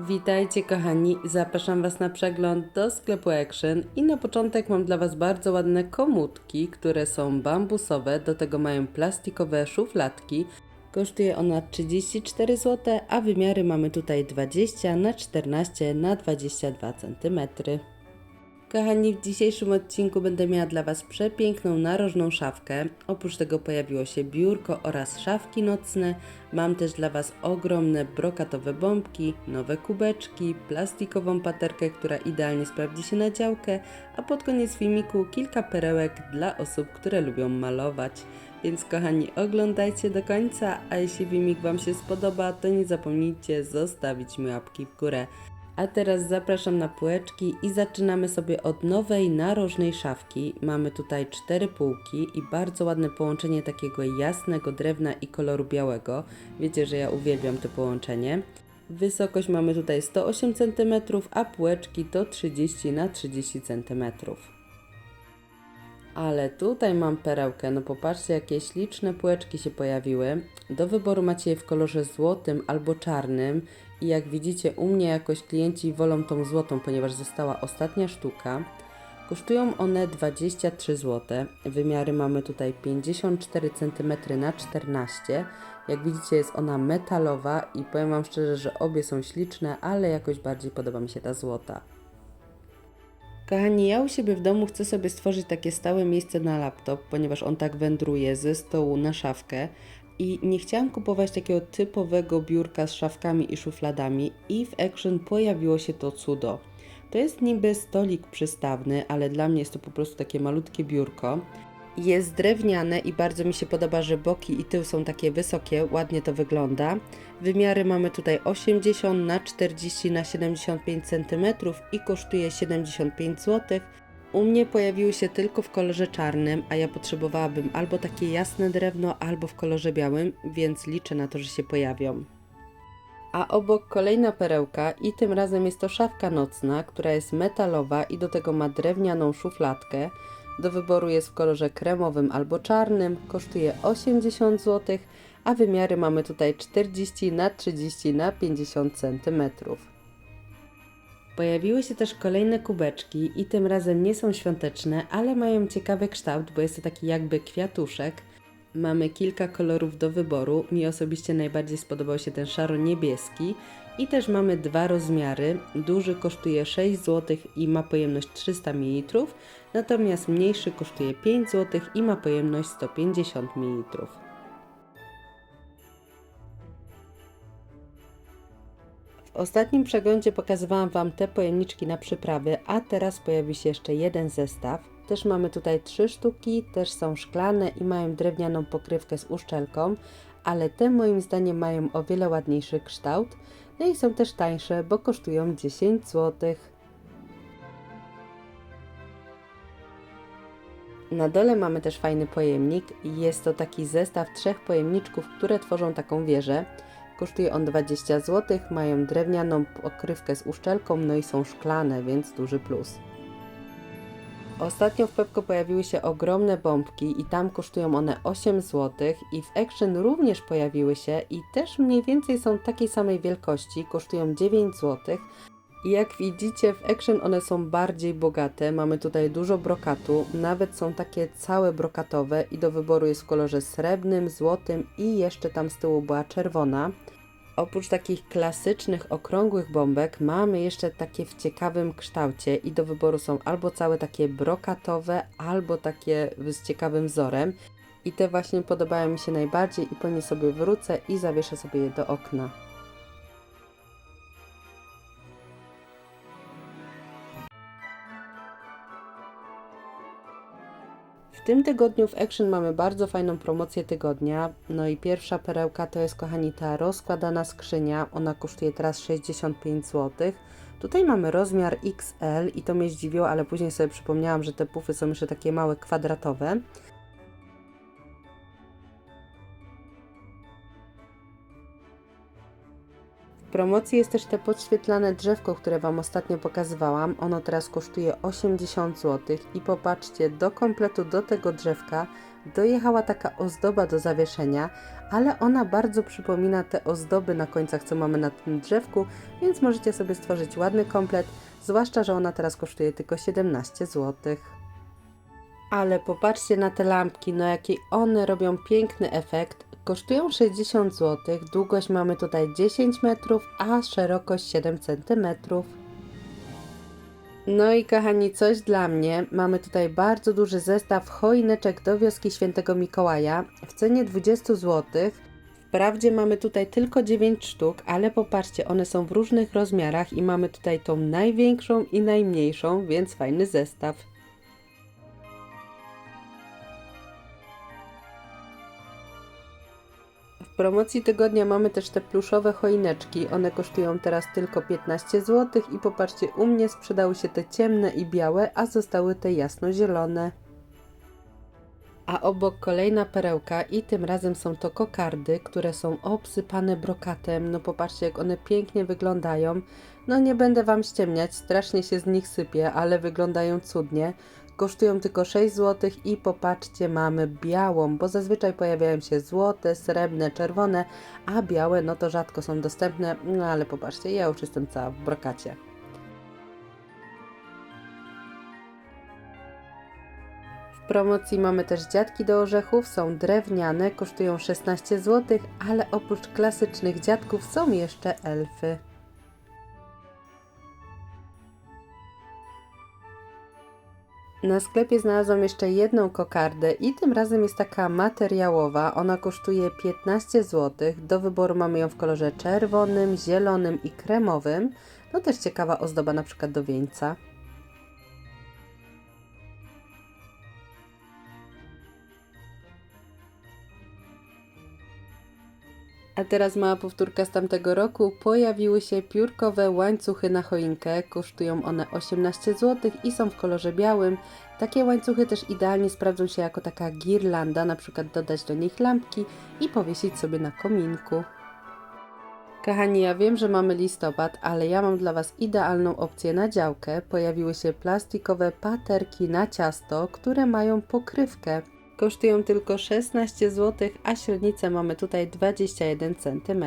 Witajcie kochani, zapraszam Was na przegląd do sklepu Action i na początek mam dla Was bardzo ładne komutki, które są bambusowe, do tego mają plastikowe szufladki. Kosztuje ona 34 zł, a wymiary mamy tutaj 20 na 14 na 22 cm. Kochani, w dzisiejszym odcinku będę miała dla Was przepiękną narożną szafkę. Oprócz tego pojawiło się biurko oraz szafki nocne. Mam też dla Was ogromne brokatowe bombki, nowe kubeczki, plastikową paterkę, która idealnie sprawdzi się na działkę, a pod koniec filmiku kilka perełek dla osób, które lubią malować. Więc kochani, oglądajcie do końca, a jeśli filmik Wam się spodoba, to nie zapomnijcie zostawić mi łapki w górę. A teraz zapraszam na półeczki i zaczynamy sobie od nowej narożnej szafki. Mamy tutaj cztery półki i bardzo ładne połączenie takiego jasnego drewna i koloru białego. Wiecie, że ja uwielbiam to połączenie. Wysokość mamy tutaj 108 cm, a półeczki to 30 na 30 cm. Ale tutaj mam perełkę, no popatrzcie jakie śliczne półeczki się pojawiły. Do wyboru macie je w kolorze złotym albo czarnym i jak widzicie u mnie jakoś klienci wolą tą złotą, ponieważ została ostatnia sztuka. Kosztują one 23 zł. Wymiary mamy tutaj 54 cm na 14 Jak widzicie jest ona metalowa i powiem Wam szczerze, że obie są śliczne, ale jakoś bardziej podoba mi się ta złota. Kochani, ja u siebie w domu chcę sobie stworzyć takie stałe miejsce na laptop, ponieważ on tak wędruje ze stołu na szafkę i nie chciałam kupować takiego typowego biurka z szafkami i szufladami i w Action pojawiło się to cudo. To jest niby stolik przystawny, ale dla mnie jest to po prostu takie malutkie biurko. Jest drewniane i bardzo mi się podoba, że boki i tył są takie wysokie, ładnie to wygląda. Wymiary mamy tutaj 80 na 40 na 75 cm i kosztuje 75 zł. U mnie pojawiły się tylko w kolorze czarnym, a ja potrzebowałabym albo takie jasne drewno, albo w kolorze białym, więc liczę na to, że się pojawią. A obok kolejna perełka i tym razem jest to szafka nocna, która jest metalowa i do tego ma drewnianą szufladkę. Do wyboru jest w kolorze kremowym albo czarnym, kosztuje 80 zł, a wymiary mamy tutaj 40 na 30 na 50 cm. Pojawiły się też kolejne kubeczki i tym razem nie są świąteczne, ale mają ciekawy kształt, bo jest to taki jakby kwiatuszek. Mamy kilka kolorów do wyboru. Mi osobiście najbardziej spodobał się ten szaro-niebieski. I też mamy dwa rozmiary. Duży kosztuje 6 zł i ma pojemność 300 ml, natomiast mniejszy kosztuje 5 zł i ma pojemność 150 ml. W ostatnim przeglądzie pokazywałam Wam te pojemniczki na przyprawy, a teraz pojawi się jeszcze jeden zestaw. Też mamy tutaj trzy sztuki, też są szklane i mają drewnianą pokrywkę z uszczelką, ale te moim zdaniem mają o wiele ładniejszy kształt. No i są też tańsze, bo kosztują 10 zł. Na dole mamy też fajny pojemnik jest to taki zestaw trzech pojemniczków, które tworzą taką wieżę. Kosztuje on 20 zł, mają drewnianą pokrywkę z uszczelką, no i są szklane, więc duży plus. Ostatnio w Pepko pojawiły się ogromne bombki i tam kosztują one 8 zł i w Action również pojawiły się i też mniej więcej są takiej samej wielkości, kosztują 9 zł. I jak widzicie w Action one są bardziej bogate, mamy tutaj dużo brokatu, nawet są takie całe brokatowe i do wyboru jest w kolorze srebrnym, złotym i jeszcze tam z tyłu była czerwona. Oprócz takich klasycznych, okrągłych bombek, mamy jeszcze takie w ciekawym kształcie i do wyboru są albo całe takie brokatowe, albo takie z ciekawym wzorem. I te właśnie podobają mi się najbardziej i po nie sobie wrócę i zawieszę sobie je do okna. Tym tygodniu w Action mamy bardzo fajną promocję tygodnia. No i pierwsza perełka to jest, kochani, ta rozkładana skrzynia. Ona kosztuje teraz 65 zł. Tutaj mamy rozmiar XL i to mnie zdziwiło, ale później sobie przypomniałam, że te pufy są jeszcze takie małe, kwadratowe. Promocji jest też te podświetlane drzewko, które Wam ostatnio pokazywałam. Ono teraz kosztuje 80 zł i popatrzcie, do kompletu do tego drzewka dojechała taka ozdoba do zawieszenia, ale ona bardzo przypomina te ozdoby na końcach, co mamy na tym drzewku, więc możecie sobie stworzyć ładny komplet, zwłaszcza, że ona teraz kosztuje tylko 17 zł. Ale popatrzcie na te lampki, no jaki one robią piękny efekt. Kosztują 60 zł, długość mamy tutaj 10 metrów, a szerokość 7 cm. No i kochani, coś dla mnie. Mamy tutaj bardzo duży zestaw choineczek do wioski Świętego Mikołaja w cenie 20 zł. Wprawdzie mamy tutaj tylko 9 sztuk, ale popatrzcie, one są w różnych rozmiarach i mamy tutaj tą największą i najmniejszą, więc fajny zestaw. Promocji tygodnia mamy też te pluszowe choineczki. One kosztują teraz tylko 15 zł i popatrzcie, u mnie sprzedały się te ciemne i białe, a zostały te jasnozielone. A obok kolejna perełka i tym razem są to kokardy, które są obsypane brokatem. No popatrzcie jak one pięknie wyglądają. No nie będę Wam ściemniać, strasznie się z nich sypie, ale wyglądają cudnie. Kosztują tylko 6 zł i popatrzcie, mamy białą, bo zazwyczaj pojawiają się złote, srebrne, czerwone, a białe no to rzadko są dostępne, no ale popatrzcie, ja już jestem cała w brokacie. W promocji mamy też dziadki do orzechów, są drewniane, kosztują 16 zł, ale oprócz klasycznych dziadków są jeszcze elfy. Na sklepie znalazłam jeszcze jedną kokardę i tym razem jest taka materiałowa. Ona kosztuje 15 zł. Do wyboru mamy ją w kolorze czerwonym, zielonym i kremowym. No też ciekawa ozdoba na przykład do wieńca. A teraz mała powtórka z tamtego roku. Pojawiły się piórkowe łańcuchy na choinkę. Kosztują one 18 zł i są w kolorze białym. Takie łańcuchy też idealnie sprawdzą się jako taka girlanda, na przykład dodać do nich lampki i powiesić sobie na kominku. Kochani, ja wiem, że mamy listopad, ale ja mam dla Was idealną opcję na działkę. Pojawiły się plastikowe paterki na ciasto, które mają pokrywkę. Kosztują tylko 16 zł, a średnicę mamy tutaj 21 cm.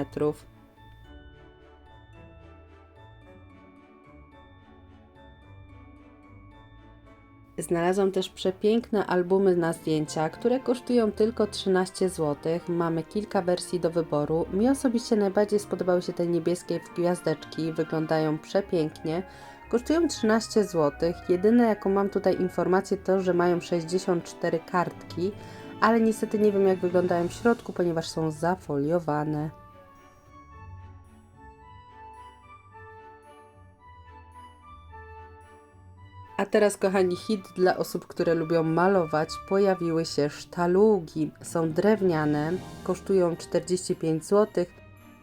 Znalazłam też przepiękne albumy na zdjęcia, które kosztują tylko 13 zł. Mamy kilka wersji do wyboru. Mi osobiście najbardziej spodobały się te niebieskie gwiazdeczki, wyglądają przepięknie. Kosztują 13 zł. Jedyne jaką mam tutaj informację to, że mają 64 kartki, ale niestety nie wiem jak wyglądają w środku, ponieważ są zafoliowane. A teraz, kochani, hit dla osób, które lubią malować. Pojawiły się sztalugi. Są drewniane, kosztują 45 zł.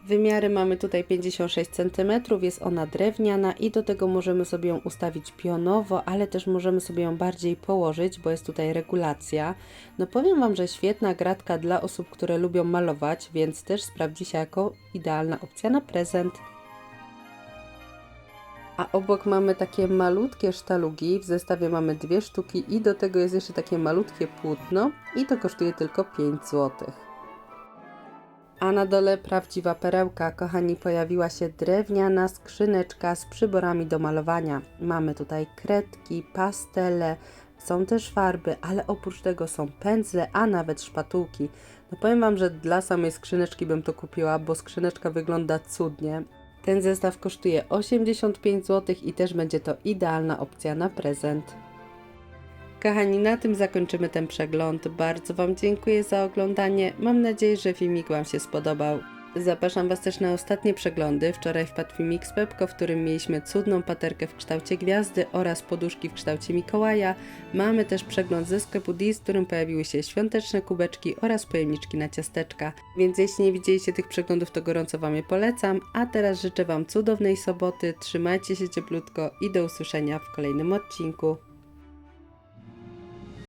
Wymiary mamy tutaj 56 cm, jest ona drewniana i do tego możemy sobie ją ustawić pionowo, ale też możemy sobie ją bardziej położyć, bo jest tutaj regulacja. No powiem Wam, że świetna gratka dla osób, które lubią malować, więc też sprawdzi się jako idealna opcja na prezent. A obok mamy takie malutkie sztalugi, w zestawie mamy dwie sztuki i do tego jest jeszcze takie malutkie płótno i to kosztuje tylko 5 zł. A na dole prawdziwa perełka, kochani, pojawiła się drewniana skrzyneczka z przyborami do malowania. Mamy tutaj kredki, pastele, są też farby, ale oprócz tego są pędzle, a nawet szpatułki. No powiem Wam, że dla samej skrzyneczki bym to kupiła, bo skrzyneczka wygląda cudnie. Ten zestaw kosztuje 85 zł i też będzie to idealna opcja na prezent. Kochani, na tym zakończymy ten przegląd. Bardzo Wam dziękuję za oglądanie. Mam nadzieję, że filmik Wam się spodobał. Zapraszam Was też na ostatnie przeglądy. Wczoraj wpadł filmik z Pepko, w którym mieliśmy cudną paterkę w kształcie gwiazdy oraz poduszki w kształcie Mikołaja. Mamy też przegląd ze sklepu Dis, w którym pojawiły się świąteczne kubeczki oraz pojemniczki na ciasteczka. Więc jeśli nie widzieliście tych przeglądów, to gorąco Wam je polecam. A teraz życzę Wam cudownej soboty, trzymajcie się cieplutko i do usłyszenia w kolejnym odcinku.